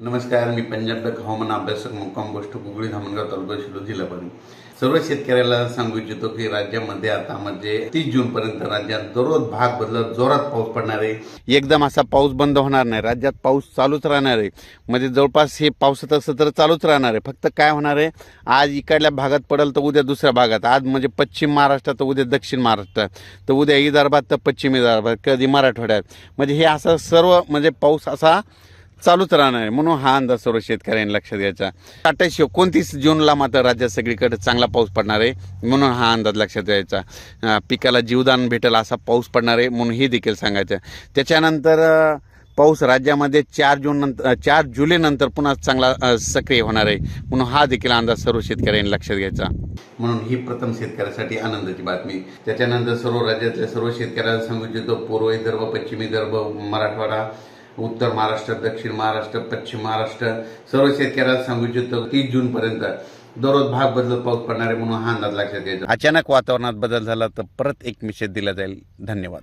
नमस्कार मी पंजाब हवामान अभ्यासक मुक्काम गोष्ट गुगळी धामणगाव तालुका शिलो जिल्हा परभणी सर्व शेतकऱ्याला सांगू इच्छितो की राज्यामध्ये आता म्हणजे तीस जून पर्यंत राज्यात दररोज भाग बदलत जोरात पाऊस पडणार आहे. एकदम असा पाऊस बंद होणार नाही. राज्यात पाऊस चालूच राहणार आहे. म्हणजे जवळपास हे पावसाचं सत्र चालूच राहणार आहे. फक्त काय होणार आहे? आज इकडल्या भागात पडेल तर उद्या दुसऱ्या भागात. आज म्हणजे पश्चिम महाराष्ट्रात तर उद्या दक्षिण महाराष्ट्रात तर उद्या विदर्भात तर पश्चिम विदर्भात कधी मराठवाड्यात. म्हणजे हे असं सर्व म्हणजे पाऊस असा चालूच राहणार आहे. म्हणून हा अंदाज सर्व शेतकऱ्यांनी लक्षात घ्यायचा. अठ्ठावीस एकोणतीस जूनला मात्र राज्यात सगळीकडे चांगला पाऊस पडणार आहे. म्हणून हा अंदाज लक्षात घ्यायचा. पिकाला जीवदान भेटेल असा पाऊस पडणार आहे म्हणून हे देखील सांगायचं. त्याच्यानंतर पाऊस राज्यामध्ये चार जून नंतर चार जुलैनंतर पुन्हा चांगला सक्रिय होणार आहे. म्हणून हा देखील अंदाज सर्व शेतकऱ्यांनी लक्षात घ्यायचा. म्हणून ही प्रथम शेतकऱ्यासाठी आनंदाची बातमी. त्याच्यानंतर सर्व राज्यातल्या सर्व शेतकऱ्याला सांगू इच्छितो पूर्व विदर्भ पश्चिम विदर्भ मराठवाडा उत्तर महाराष्ट्र दक्षिण महाराष्ट्र पश्चिम महाराष्ट्र सर्व शेतकऱ्याला सांगू इच्छितो तीस जून पर्यंत दररोज भाग बदलत पाऊस पडणार आहे म्हणून हा अंदाज लक्षात घ्यायचा. अचानक वातावरणात बदल झाला तर परत एक निषेध दिला जाईल. धन्यवाद.